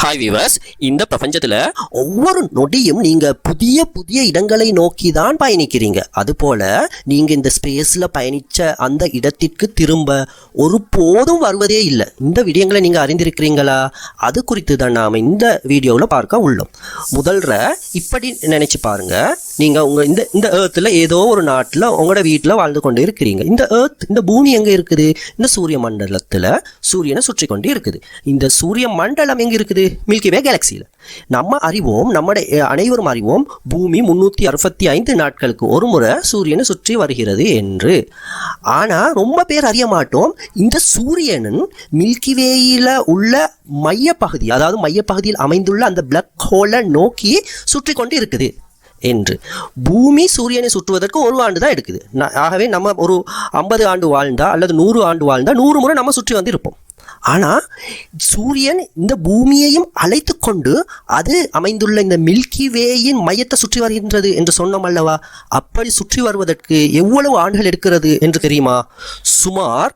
Hi viewers இந்த பிரபஞ்சத்தில் ஒவ்வொரு நொடியும் நீங்கள் புதிய புதிய இடங்களை நோக்கி தான் பயணிக்கிறீங்க. அதுபோல் நீங்கள் இந்த ஸ்பேஸில் பயணித்த அந்த இடத்திற்கு திரும்ப ஒரு போதும் வருவதே இல்லை. இந்த விடயங்களை நீங்கள் அறிந்திருக்கிறீங்களா? அது குறித்து தான் நாம் இந்த வீடியோவில் பார்க்க உள்ளோம். முதல்ல இப்படி நினச்சி பாருங்கள் நீங்கள் உங்கள் இந்த இந்த ஏர்த்தில் ஏதோ ஒரு நாட்டில் உங்களோட வீட்டில் வாழ்ந்து கொண்டு இருக்கிறீங்க. இந்த ஏர்த் இந்த பூமி எங்கே இருக்குது? இந்த சூரிய மண்டலத்தில் சூரியனை சுற்றி கொண்டு இருக்குது. இந்த சூரிய மண்டலம் எங்கே இருக்குது? மில்கி வே கேலக்சியில் நம்ம அறிவோம் நம்முடைய அனைவரும் அறிவோம் பூமி முன்னூற்றி அறுபத்தி ஐந்து நாட்களுக்கு ஒரு முறை சூரியனை சுற்றி வருகிறது என்று. ஆனால் ரொம்ப பேர் அறிய மாட்டோம். இந்த சூரியனின் மில்கிவேயில் உள்ள மையப்பகுதி அதாவது மையப்பகுதியில் அமைந்துள்ள அந்த பிளக் ஹோலை நோக்கி சுற்றி கொண்டு இருக்குது. என்று. பூமி சூரியனை சுற்றுவதற்கு ஒரு ஆண்டு தான் எடுக்குது. ஆகவே நம்ம ஒரு ஐம்பது ஆண்டு வாழ்ந்தா அல்லது நூறு ஆண்டு வாழ்ந்தா நூறு முறை நம்ம சுற்றி வந்து இருப்போம் ஆனால் சூரியன் இந்த பூமியையும் அழைத்து கொண்டு அது அமைந்துள்ள இந்த மில்கி வேயின் மையத்தை சுற்றி வருகின்றது என்று சொன்னோம் அல்லவா? அப்படி சுற்றி வருவதற்கு எவ்வளவு ஆண்டுகள் எடுக்கிறது என்று தெரியுமா? சுமார்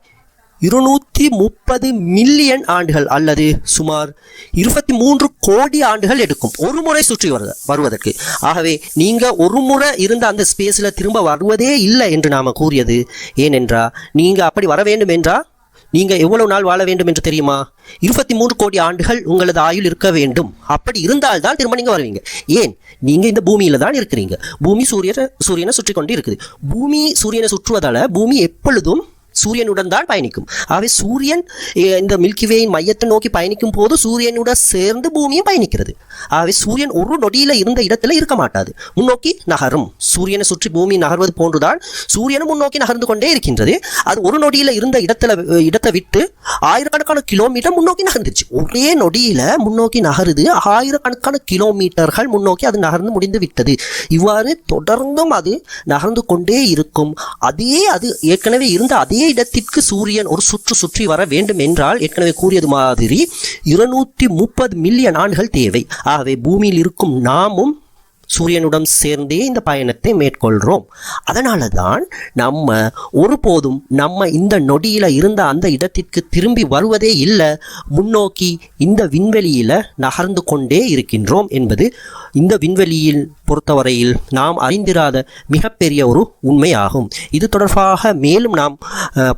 இருநூற்றி முப்பது மில்லியன் ஆண்டுகள் அல்லது சுமார் இருபத்தி மூன்று கோடி ஆண்டுகள் எடுக்கும். ஒரு முறை சுற்றி வருத வருவதற்கு. ஆகவே நீங்கள் ஒரு முறை இருந்த அந்த ஸ்பேஸில் திரும்ப வருவதே இல்லை என்று நாம் கூறியது. ஏனென்றால் நீங்கள் அப்படி வர வேண்டும் என்றால் நீங்கள் எவ்வளவு நாள் வாழ வேண்டும் என்று தெரியுமா? இருபத்தி மூன்று கோடி ஆண்டுகள் உங்களது ஆயுள் இருக்க வேண்டும். அப்படி இருந்தால்தான் திரும்ப நீங்கள் வருவீங்க. ஏன்? நீங்கள் இந்த பூமியில் தான் இருக்கிறீங்க. பூமி சூரியனை சூரியனை சுற்றி கொண்டு இருக்குது. பூமி சூரியனை சுற்றுவதால் பூமி எப்பொழுதும் சூரியனுடன் தான் பயணிக்கும். ஆகவே சூரியன் இந்த மில்கிவேயின் மையத்தை நோக்கி பயணிக்கும் போது சூரியனுடன் சேர்ந்து பூமியும் பயணிக்கிறது. ஆகவே சூரியன் ஒரு நொடியில் இருந்த இடத்துல இருக்க மாட்டாது. முன்னோக்கி நகரும். சூரியனை சுற்றி பூமி நகர்வது போன்றுதான் சூரியனும் முன்னோக்கி நகர்ந்து கொண்டே இருக்கின்றது. அது ஒரு நொடியில் இருந்த இடத்துல இடத்தை விட்டு ஆயிரக்கணக்கான கிலோமீட்டர் முன்னோக்கி நகர்ந்துச்சு ஒரே நொடியில முன்னோக்கி நகருது. ஆயிரக்கணக்கான கிலோமீட்டர்கள் முன்னோக்கி அது நகர்ந்து முடிந்து விட்டது. இவ்வாறு தொடர்ந்தும் அது நகர்ந்து கொண்டே இருக்கும். அதே அது ஏற்கனவே இருந்த அதே இடத்திற்கு சூரியன் ஒரு சுற்று சுற்றி வர வேண்டும் என்றால் ஏற்கனவே கூறியது மாதிரி இருநூற்றி முப்பது மில்லியன் ஆண்டுகள் தேவை. ஆகவே பூமியில் இருக்கும் நாமும் சூரியனுடன் சேர்ந்தே இந்த பயணத்தை மேற்கொள்கிறோம் அதனால தான் நம்ம ஒருபோதும் நம்ம இந்த நொடியில் இருந்த அந்த இடத்திற்கு திரும்பி வருவதே இல்லை முன்னோக்கி இந்த விண்வெளியில் நகர்ந்து கொண்டே இருக்கின்றோம் என்பது இந்த விண்வெளியில் பொறுத்தவரையில் நாம் அறிந்திராத மிகப்பெரிய ஒரு உண்மையாகும். இது தொடர்பாக மேலும் நாம்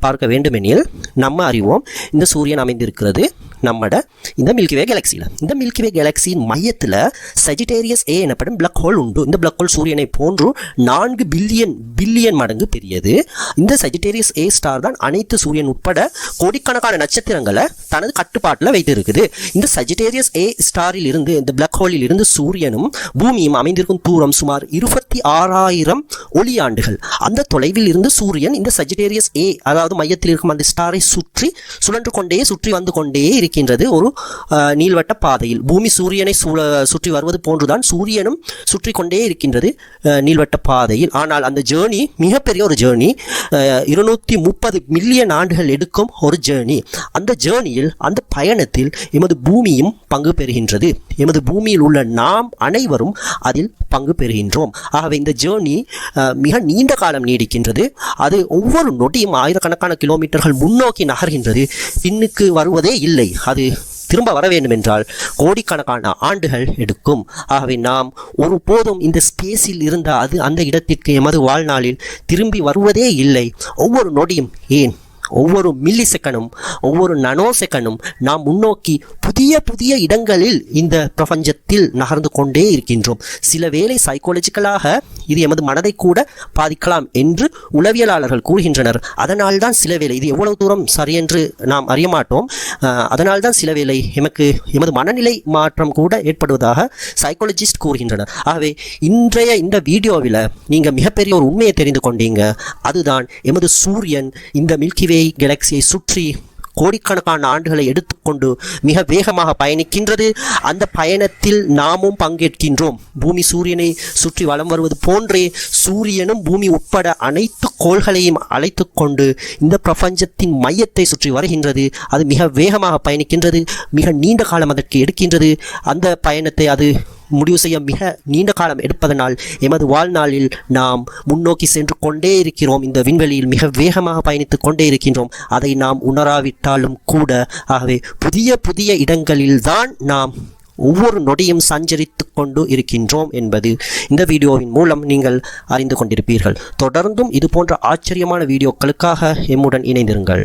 பார்க்க வேண்டுமெனில் நம்ம அறிவோம் இந்த சூரியன் அமைந்திருக்கிறது. நம்மட இந்த மில்கிவே கேலக்சியில் இந்த மில்கிவே கேலக்சியின் மையத்தில் சஜிடேரியஸ் ஏ எனப்படும் பிளக் ஹோல் உண்டு. இந்த பிளக் ஹோல் சூரியனை போன்று நான்கு பில்லியன் பில்லியன் மடங்கு பெரியது. இந்த சஜிடேரியஸ் ஏ ஸ்டார் தான் அனைத்து சூரியன் உட்பட கோடிக்கணக்கான நட்சத்திரங்களை தனது கட்டுப்பாட்டில் வைத்திருக்குது. இந்த சஜிடேரியஸ் ஏ ஸ்டாரில் இருந்து இந்த பிளாக் ஹோலில் இருந்து சூரியனும் பூமியும் அமைந்திருக்கும் தூரம் சுமார் இருபத்தி ஆறாயிரம் ஒளியாண்டுகள். அந்த தொலைவில் இருந்து சூரியன் இந்த சஜிடேரியஸ் ஏ அதாவது மையத்தில் இருக்கும் அந்த ஸ்டாரை சுற்றி சுழன்று கொண்டே சுற்றி வந்து கொண்டே இருக்கின்றது ஒரு நீள்வட்ட பாதையில். பூமி சூரியனை சூழ- சுற்றி வருவது போன்றுதான் சூரியனும் சுற்றி கொண்டே இருக்கின்றது நீள்வட்ட பாதையில். ஆனால் அந்த ஜேர்னி மிகப்பெரிய ஒரு ஜேர்னி இருநூற்றி முப்பது மில்லியன் ஆண்டுகள் எடுக்கும் ஒரு ஜேர்னி அந்த ஜேர்னியில் அந்த பயணத்தில் எமது பூமியும் பங்கு பெறுகின்றது. எமது பூமியில் உள்ள நாம் அனைவரும் அதில் பங்கு பெறுகின்றோம். ஆகவே இந்த ஜேர்னி மிக நீண்ட காலம் நீடிக்கின்றது. அது ஒவ்வொரு நொடியும் ஆயிரக்கணக்கான கிலோமீட்டர்கள் முன்னோக்கி நகர்கின்றது. பின்னுக்கு வருவதே இல்லை. அது திரும்ப வர வேண்டும் என்றால் கோடிக்கணக்கான ஆண்டுகள் எடுக்கும். ஆகவே நாம் ஒருபோதும் இந்த ஸ்பேஸில் இருந்த அது அந்த இடத்திற்கு எமது வாழ்நாளில் திரும்பி வருவதே இல்லை. ஒவ்வொரு நொடியும் ஏன் ஒவ்வொரு மில்லி செகண்டும் ஒவ்வொரு நனோ செகண்டும் நாம் முன்னோக்கி புதிய புதிய இடங்களில் இந்த பிரபஞ்சத்தில் நகர்ந்து கொண்டே இருக்கின்றோம். சில வேளை சைக்காலஜிக்கலாக இது எமது மனதை கூட பாதிக்கலாம் என்று உளவியலாளர்கள் கூறுகின்றனர். அதனால்தான் சில வேளை இது எவ்வளவு தூரம் சரியென்று நாம் அறிய மாட்டோம். அதனால்தான் சில வேளை எமக்கு எமது மனநிலை மாற்றம் கூட ஏற்படுவதாக சைக்காலஜிஸ்ட் கூறுகின்றனர். ஆகவே இன்றைய இந்த வீடியோவில் நீங்கள் மிகப்பெரிய ஒரு உண்மையை தெரிந்து கொண்டீங்க. அதுதான் எமது சூரியன் இந்த மில்கிவே கேலக்சியை சுற்றி கோடிக்கணக்கான ஆண்டுகளை எடுத்துக்கொண்டு மிக வேகமாக பயணிக்கின்றது. அந்த பயணத்தில் நாமும் பங்கேற்கின்றோம். பூமி சூரியனை சுற்றி வலம் வருவது போன்றே சூரியனும் பூமி உட்பட அனைத்து கோள்களையும் அழைத்து கொண்டு இந்த பிரபஞ்சத்தின் மையத்தை சுற்றி வருகின்றது. அது மிக வேகமாக பயணிக்கின்றது. மிக நீண்ட காலம் அதற்கு எடுக்கின்றது. அந்த பயணத்தை அது முடிவு செய்ய மிக நீண்ட காலம் எடுப்பதனால் எமது வாழ்நாளில் நாம் முன்னோக்கி சென்று கொண்டே இருக்கிறோம். இந்த விண்வெளியில் மிக வேகமாக பயணித்துக் கொண்டே இருக்கின்றோம். அதை நாம் உணராவிட்டாலும் கூட ஆகவே புதிய புதிய இடங்களில்தான் நாம் ஒவ்வொரு நொடியும் சஞ்சரித்து கொண்டு இருக்கின்றோம் என்பது இந்த வீடியோவின் மூலம் நீங்கள் அறிந்து கொண்டிருப்பீர்கள். தொடர்ந்தும் இது போன்ற ஆச்சரியமான வீடியோக்களுக்காக எம்முடன் இணைந்திருங்கள்.